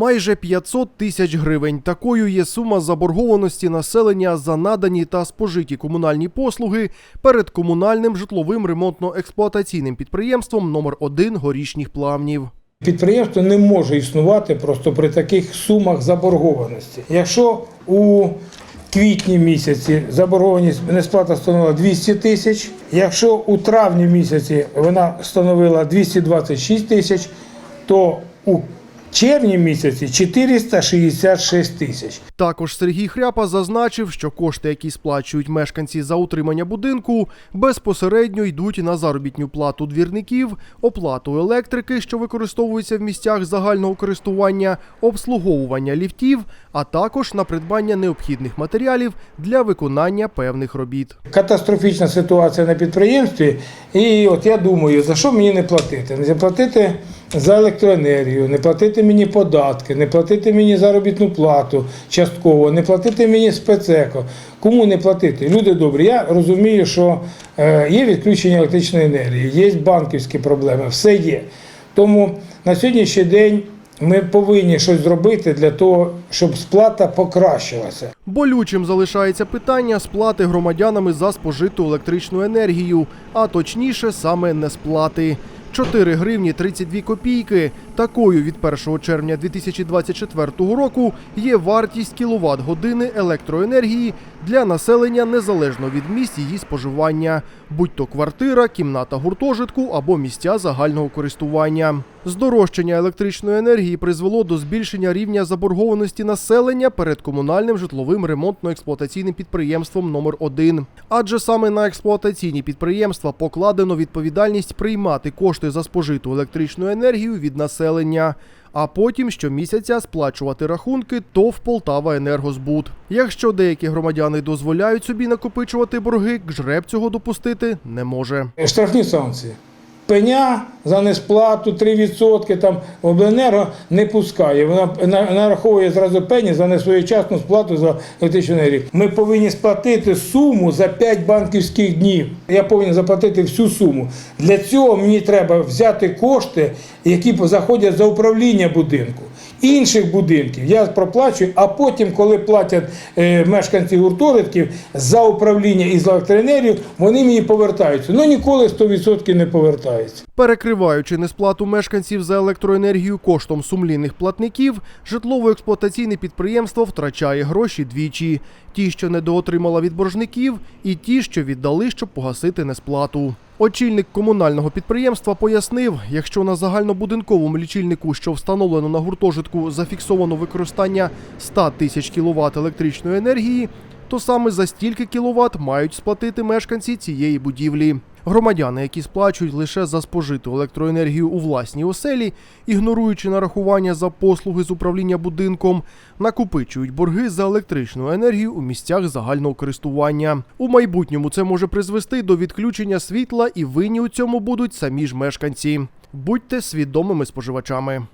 Майже 500 тисяч гривень. Такою є сума заборгованості населення за надані та спожиті комунальні послуги перед комунальним житловим ремонтно-експлуатаційним підприємством номер 1 горішніх плавнів. Підприємство не може існувати просто при таких сумах заборгованості. Якщо у квітні місяці заборгованість несплата становила 200 тисяч, якщо у травні місяці вона становила 226 тисяч, то у червні місяці 466 тисяч. Також Сергій Хряпа зазначив, що кошти, які сплачують мешканці за утримання будинку, безпосередньо йдуть на заробітню плату двірників, оплату електрики, що використовується в місцях загального користування, обслуговування ліфтів, а також на придбання необхідних матеріалів для виконання певних робіт. Катастрофічна ситуація на підприємстві. І от я думаю, за що мені не платити? Не платити за електроенергію, не платити мені податки, не платити мені заробітну плату частково, не платити мені спецеко. Кому не платити? Люди добрі. Я розумію, що е, є відключення електричної енергії, є банківські проблеми, все є. Тому на сьогоднішній день ми повинні щось зробити для того, щоб сплата покращилася. Болючим залишається питання сплати громадянами за спожиту електричну енергію, а точніше саме несплати. 4 гривні 32 копійки. Такою від 1 червня 2024 року є вартість кіловат години електроенергії для населення незалежно від місць її споживання, будь то квартира, кімната гуртожитку або місця загального користування. Здорожчання електричної енергії призвело до збільшення рівня заборгованості населення перед комунальним житловим ремонтно-експлуатаційним підприємством номер 1 Адже саме на експлуатаційні підприємства покладено відповідальність приймати кошти за спожиту електричну енергію від населення. А потім щомісяця сплачувати рахунки ТОВ Полтава Енергозбут. Якщо деякі громадяни дозволяють собі накопичувати борги, КЖРЕБ цього допустити не може. Штрафні санкції. Пеня за несплату 3% там обленерго не пускає. Вона нараховує зразу пені за несвоєчасну сплату за електричну енергію. Ми повинні сплатити суму за 5 банківських днів. Я повинен заплатити всю суму. Для цього мені треба взяти кошти, які заходять за управління будинку. Інших будинків я проплачую, а потім, коли платять е, мешканці гуртожитків за управління і за електроенергію, вони мені повертаються. Ну ніколи 100% не повертаються. Перекриваючи несплату мешканців за електроенергію коштом сумлінних платників, житлово-експлуатаційне підприємство втрачає гроші двічі: ті, що недоотримала від боржників, і ті, що віддали, щоб погасити несплату. Очільник комунального підприємства пояснив, якщо на загальнобудинковому лічильнику, що встановлено на гуртожитку, зафіксовано використання 100 тисяч кВт електричної енергії, то саме за стільки кіловат мають сплатити мешканці цієї будівлі. Громадяни, які сплачують лише за спожиту електроенергію у власній оселі, ігноруючи нарахування за послуги з управління будинком, накопичують борги за електричну енергію у місцях загального користування. У майбутньому це може призвести до відключення світла, і винні у цьому будуть самі ж мешканці. Будьте свідомими споживачами.